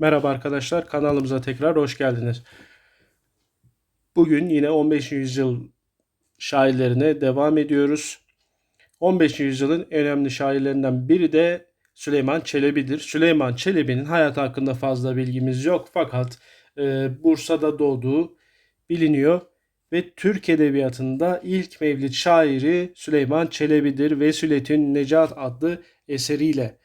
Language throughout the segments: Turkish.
Merhaba arkadaşlar, kanalımıza tekrar hoş geldiniz. Bugün yine 15. yüzyıl şairlerine devam ediyoruz. 15. yüzyılın önemli şairlerinden biri de Süleyman Çelebi'dir. Süleyman Çelebi'nin hayatı hakkında fazla bilgimiz yok fakat e, Bursa'da doğduğu biliniyor ve Türk Edebiyatı'nda ilk mevlid şairi Süleyman Çelebi'dir. Vesületün Necat adlı eseriyle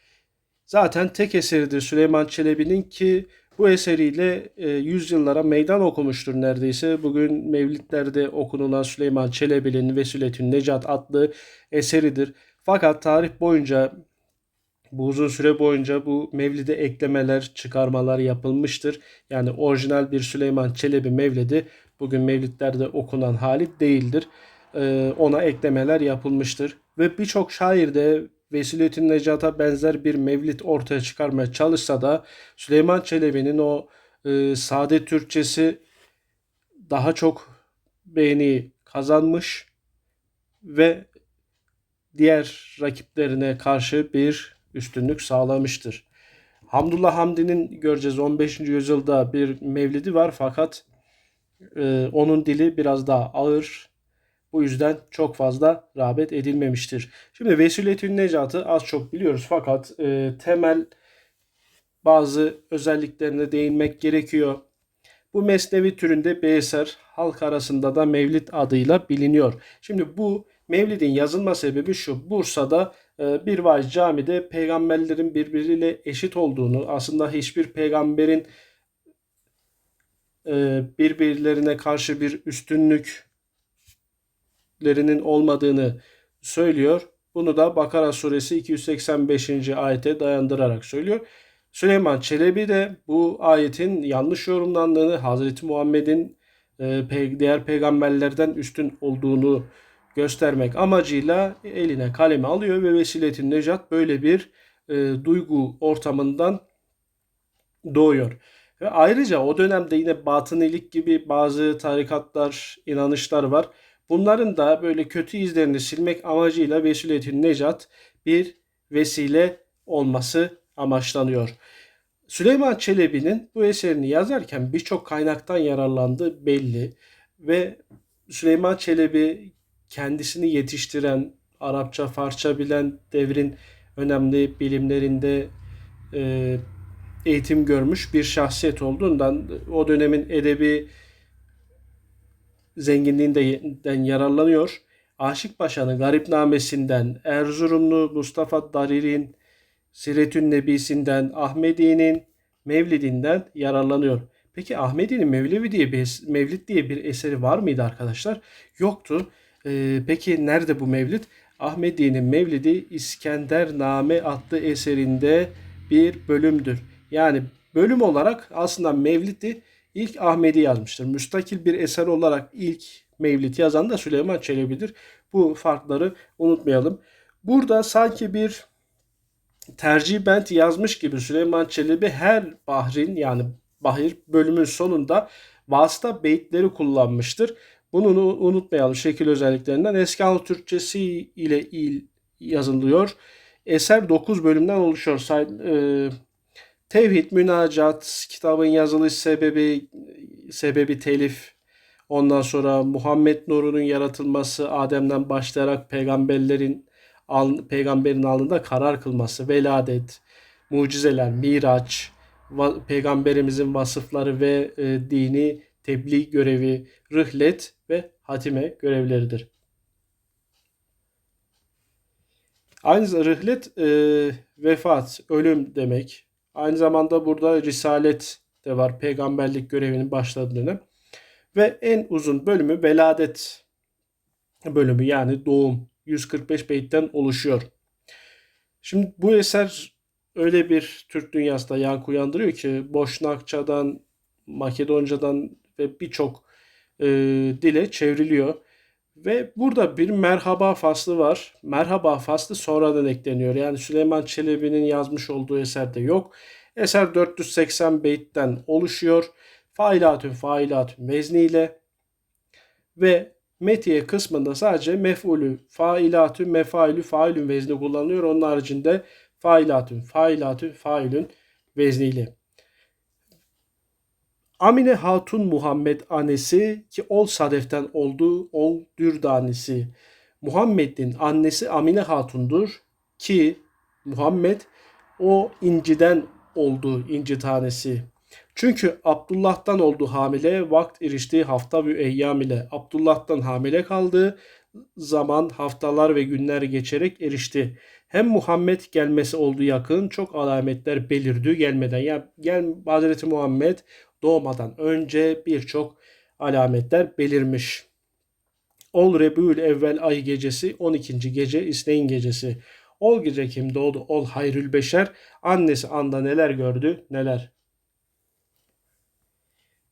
Zaten tek eseridir Süleyman Çelebi'nin ki bu eseriyle e, yüzyıllara meydan okumuştur neredeyse. Bugün mevlitlerde okunulan Süleyman Çelebi'nin Vesületün Necat adlı eseridir. Fakat tarih boyunca bu uzun süre boyunca bu mevlide eklemeler, çıkarmalar yapılmıştır. Yani orijinal bir Süleyman Çelebi mevlidi bugün mevlitlerde okunan hali değildir. Ee, ona eklemeler yapılmıştır. Ve birçok şair de Vesiletün Necat'a benzer bir mevlit ortaya çıkarmaya çalışsa da Süleyman Çelebi'nin o e, sade Türkçesi daha çok beğeni kazanmış ve diğer rakiplerine karşı bir üstünlük sağlamıştır. Hamdullah Hamdi'nin göreceğiz 15. yüzyılda bir mevlidi var fakat e, onun dili biraz daha ağır, bu yüzden çok fazla rağbet edilmemiştir. Şimdi Vesiletün Necat'ı az çok biliyoruz fakat e, temel bazı özelliklerine değinmek gerekiyor. Bu mesnevi türünde bir halk arasında da Mevlid adıyla biliniyor. Şimdi bu Mevlid'in yazılma sebebi şu. Bursa'da e, bir vaiz camide peygamberlerin birbiriyle eşit olduğunu, aslında hiçbir peygamberin e, birbirlerine karşı bir üstünlük lerinin olmadığını söylüyor. Bunu da Bakara suresi 285. ayete dayandırarak söylüyor. Süleyman Çelebi de bu ayetin yanlış yorumlandığını, Hazreti Muhammed'in e, diğer peygamberlerden üstün olduğunu göstermek amacıyla eline kalemi alıyor ve Vesiletin Necat böyle bir e, duygu ortamından doğuyor. Ve ayrıca o dönemde yine batınilik gibi bazı tarikatlar, inanışlar var. Bunların da böyle kötü izlerini silmek amacıyla Vesiletün Necat bir vesile olması amaçlanıyor. Süleyman Çelebi'nin bu eserini yazarken birçok kaynaktan yararlandığı belli ve Süleyman Çelebi kendisini yetiştiren, Arapça, Farsça bilen devrin önemli bilimlerinde e, eğitim görmüş bir şahsiyet olduğundan o dönemin edebi zenginliğinden yararlanıyor. Aşık Paşa'nın Garipnamesinden, Erzurumlu Mustafa Darir'in Siretün Nebisi'nden, Ahmedi'nin Mevlidinden yararlanıyor. Peki Ahmedi'nin Mevlevi diye bir Mevlid diye bir eseri var mıydı arkadaşlar? Yoktu. Ee, peki nerede bu Mevlid? Ahmedi'nin Mevlidi İskender Name adlı eserinde bir bölümdür. Yani bölüm olarak aslında Mevlid'i İlk Ahmedi yazmıştır. Müstakil bir eser olarak ilk Mevlid yazan da Süleyman Çelebi'dir. Bu farkları unutmayalım. Burada sanki bir tercih bent yazmış gibi Süleyman Çelebi her bahrin yani bahir bölümün sonunda vasıta beyitleri kullanmıştır. Bunu unutmayalım şekil özelliklerinden. Eski Anadolu Türkçesi ile il yazılıyor. Eser 9 bölümden oluşuyor. E, Tevhid, münacat, kitabın yazılış sebebi, sebebi telif, ondan sonra Muhammed nurunun yaratılması, Adem'den başlayarak peygamberlerin peygamberin alnında karar kılması, veladet, mucizeler, miraç, peygamberimizin vasıfları ve e, dini tebliğ görevi, rıhlet ve hatime görevleridir. Aynı zamanda rıhlet e, vefat, ölüm demek. Aynı zamanda burada risalet de var. Peygamberlik görevinin başladığı dönem. Ve en uzun bölümü veladet bölümü yani doğum 145 beytten oluşuyor. Şimdi bu eser öyle bir Türk dünyasında yankı uyandırıyor ki Boşnakçadan, Makedoncadan ve birçok e, dile çevriliyor. Ve burada bir merhaba faslı var. Merhaba faslı sonradan ekleniyor. Yani Süleyman Çelebi'nin yazmış olduğu eserde yok. Eser 480 beytten oluşuyor. Failatün failatün vezniyle ve metiye kısmında sadece mef'ulü, failatün, mefailü, failün vezni kullanılıyor. Onun haricinde failatün, failatün, failün vezniyle. Amine Hatun Muhammed annesi ki ol sadeften oldu ol dürdanesi. Muhammed'in annesi Amine Hatun'dur ki Muhammed o inciden oldu inci tanesi. Çünkü Abdullah'tan oldu hamile, vakt eriştiği hafta ve eyyam ile. Abdullah'tan hamile kaldığı zaman haftalar ve günler geçerek erişti. Hem Muhammed gelmesi oldu yakın, çok alametler belirdi gelmeden. Yani gel Hazreti Muhammed doğmadan önce birçok alametler belirmiş. Ol Rebül evvel ay gecesi 12. gece İsneyn gecesi. Ol gece kim doğdu ol hayrül beşer. Annesi anda neler gördü neler.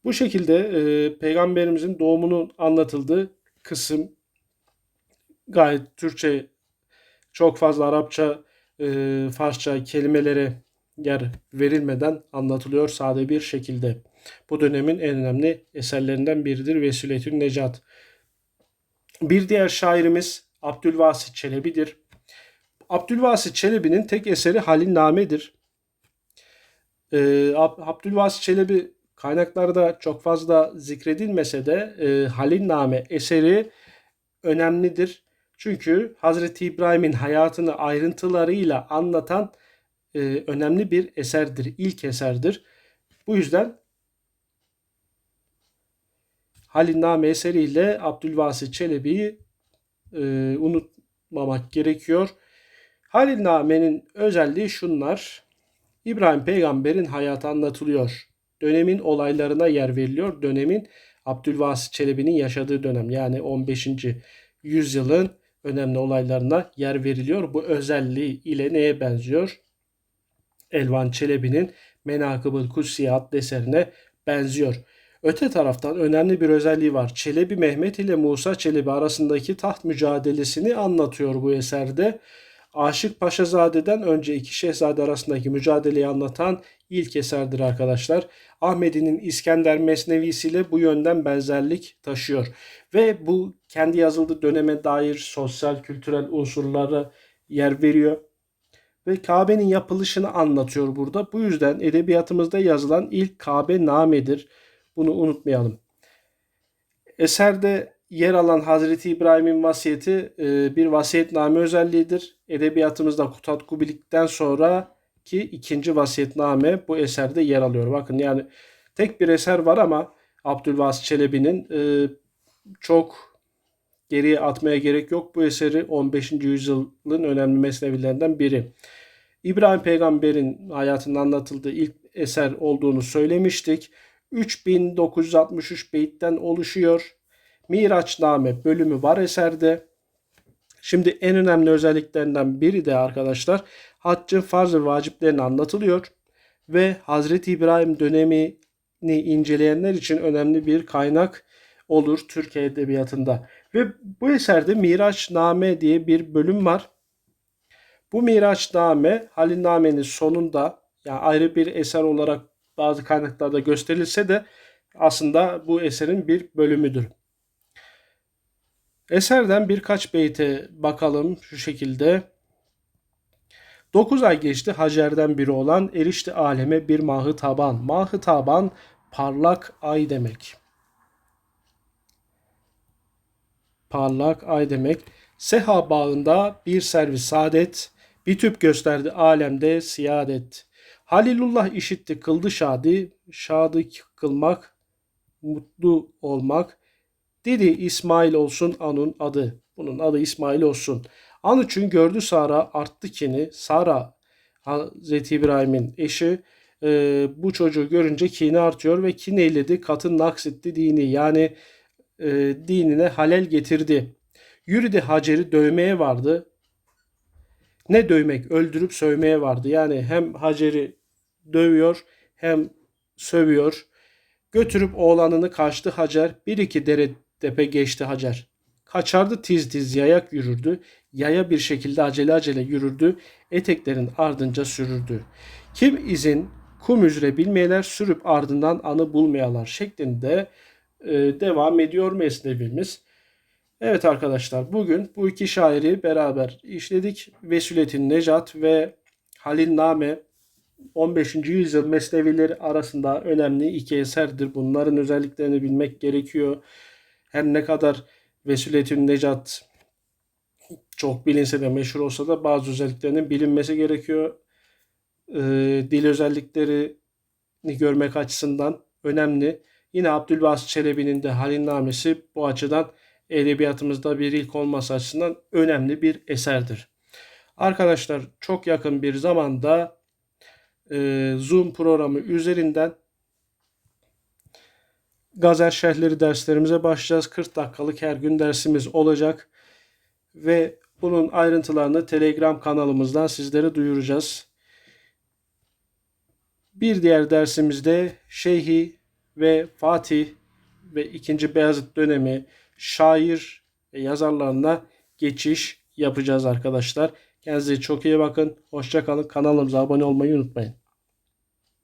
Bu şekilde e, peygamberimizin doğumunun anlatıldığı kısım gayet Türkçe çok fazla Arapça, e, Farsça kelimelere yer verilmeden anlatılıyor sade bir şekilde. Bu dönemin en önemli eserlerinden biridir Vesületün Necat. Bir diğer şairimiz Abdülvasit Çelebi'dir. Abdülvasit Çelebi'nin tek eseri Halil Name'dir. Ee, Abdülvasit Çelebi kaynaklarda çok fazla zikredilmese de e, Halil Name eseri önemlidir. Çünkü Hazreti İbrahim'in hayatını ayrıntılarıyla anlatan e, önemli bir eserdir, ilk eserdir. Bu yüzden Halil Name eseriyle Abdülvasit Çelebi'yi e, unutmamak gerekiyor. Halil Name'nin özelliği şunlar. İbrahim peygamberin hayatı anlatılıyor. Dönemin olaylarına yer veriliyor. Dönemin Abdülvasit Çelebi'nin yaşadığı dönem yani 15. yüzyılın önemli olaylarına yer veriliyor. Bu özelliği ile neye benziyor? Elvan Çelebi'nin Menakıb-ı Kutsiye adlı eserine benziyor. Öte taraftan önemli bir özelliği var. Çelebi Mehmet ile Musa Çelebi arasındaki taht mücadelesini anlatıyor bu eserde. Aşık Paşazade'den önce iki şehzade arasındaki mücadeleyi anlatan ilk eserdir arkadaşlar. Ahmedi'nin İskender Mesnevisi ile bu yönden benzerlik taşıyor. Ve bu kendi yazıldığı döneme dair sosyal kültürel unsurlara yer veriyor. Ve Kabe'nin yapılışını anlatıyor burada. Bu yüzden edebiyatımızda yazılan ilk Kabe namedir. Bunu unutmayalım. Eserde yer alan Hazreti İbrahim'in vasiyeti e, bir vasiyetname özelliğidir. Edebiyatımızda Kutat Kubilik'ten sonra ki ikinci vasiyetname bu eserde yer alıyor. Bakın yani tek bir eser var ama Abdülvasit Çelebi'nin e, çok geriye atmaya gerek yok. Bu eseri 15. yüzyılın önemli mesnevilerinden biri. İbrahim peygamberin hayatında anlatıldığı ilk eser olduğunu söylemiştik. 3963 beyitten oluşuyor. Miraçname bölümü var eserde. Şimdi en önemli özelliklerinden biri de arkadaşlar haccın farz ve vaciplerini anlatılıyor ve Hazreti İbrahim dönemini inceleyenler için önemli bir kaynak olur Türkiye Edebiyatı'nda. Ve bu eserde Miraçname diye bir bölüm var. Bu Miraçname Halilname'nin sonunda yani ayrı bir eser olarak bazı kaynaklarda gösterilse de aslında bu eserin bir bölümüdür. Eserden birkaç beyte bakalım şu şekilde. 9 ay geçti Hacer'den biri olan erişti aleme bir mahı taban. Mahı taban parlak ay demek. Parlak ay demek. Seha bağında bir servis saadet, bir tüp gösterdi alemde siyadet. Halilullah işitti kıldı şadi, şadı kılmak, mutlu olmak. Dedi İsmail olsun anun adı. Bunun adı İsmail olsun. An için gördü Sara arttı kini. Sara Hazreti İbrahim'in eşi e, bu çocuğu görünce kini artıyor ve kin eyledi katın naksetti dini. Yani e, dinine halel getirdi. Yürüdü Hacer'i dövmeye vardı. Ne dövmek öldürüp sövmeye vardı. Yani hem Hacer'i dövüyor hem sövüyor. Götürüp oğlanını kaçtı Hacer. Bir iki dere tepe geçti Hacer. Kaçardı tiz tiz yayak yürürdü. Yaya bir şekilde acele acele yürürdü. Eteklerin ardınca sürürdü. Kim izin kum üzere bilmeyeler sürüp ardından anı bulmayalar şeklinde e, devam ediyor mesnevimiz. Evet arkadaşlar bugün bu iki şairi beraber işledik. Vesületin Necat ve Halil Name 15. yüzyıl mesnevileri arasında önemli iki eserdir. Bunların özelliklerini bilmek gerekiyor. Her ne kadar Vesületün Necat çok bilinse de meşhur olsa da bazı özelliklerinin bilinmesi gerekiyor. Ee, dil özelliklerini görmek açısından önemli. Yine Abdülbasit Çelebi'nin de Halinnamesi bu açıdan edebiyatımızda bir ilk olması açısından önemli bir eserdir. Arkadaşlar çok yakın bir zamanda e, Zoom programı üzerinden gazel şerhleri derslerimize başlayacağız. 40 dakikalık her gün dersimiz olacak. Ve bunun ayrıntılarını Telegram kanalımızdan sizlere duyuracağız. Bir diğer dersimizde Şeyhi ve Fatih ve 2. Beyazıt dönemi şair ve yazarlarına geçiş yapacağız arkadaşlar. Kendinize çok iyi bakın. Hoşça kalın. Kanalımıza abone olmayı unutmayın.